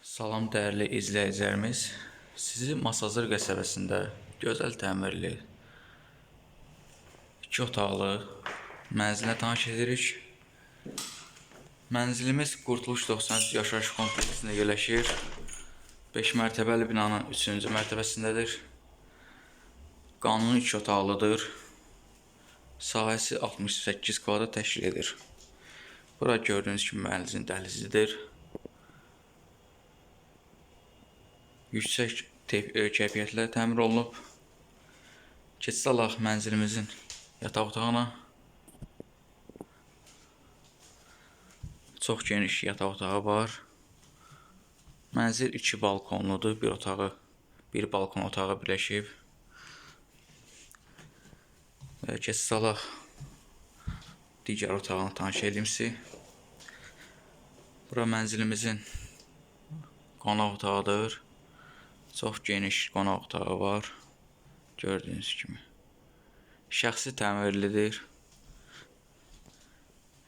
Salam dəyərli izləyicilərimiz. Sizi Masazır qəsəbəsində gözəl təmirli 2 otaqlı mənzilə tanış edirik. Mənzilimiz Qurtuluş 93 yaşayış kompleksində yerləşir. 5 mərtəbəli binanın 3-cü mərtəbəsindədir. Qanuni 2 otaqlıdır. Sahəsi 68 kvadrat təşkil edir. Bura gördüyünüz kimi mənzilin dəhlizidir. Yüksək e, keyfiyyətlə təmir olunub. Keçid alaq mənzilimizin yataq otağına. Çox geniş yataq otağı var. Mənzil 2 balkonludur. Bir otağı, bir balkon otağı birləşib. Və keçid alaq digər otağını tanış edim sizi. Bura mənzilimizin qonaq otağıdır. Çox geniş qonaq otağı var. Gördüyünüz kimi. Şəxsi təmirlidir.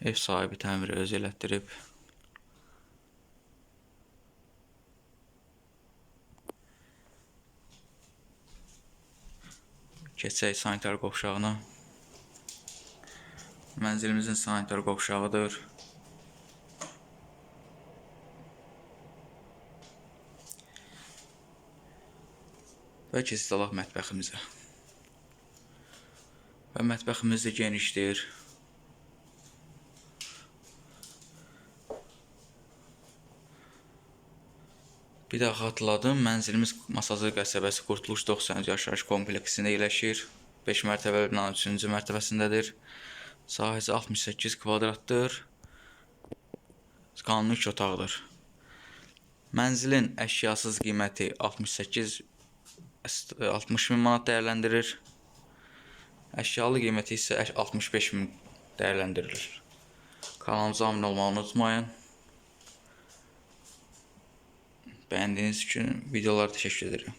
Ev sahibi təmiri özü elətdirib. Keçək sanitar qovşağına. Mənzilimizin sanitar qovşağıdır. Və keçid alaq mətbəximizə. Və mətbəximiz də genişdir. Bir daha xatırladım, mənzilimiz Masazır qəsəbəsi Qurtuluş 90 yaşayış kompleksində yerləşir. 5 mərtəbəli binanın 3-cü mərtəbəsindədir. Sahəsi 68 kvadratdır. Qanuni 2 otaqdır. Mənzilin əşyasız qiyməti 68 əst- 60 bin e, manat değerlendirir. Əşyalı qiyməti isə 65 min değerlendirilir. Kanalımıza abone olmayı unutmayın. Beğendiğiniz için videolara teşekkür ederim.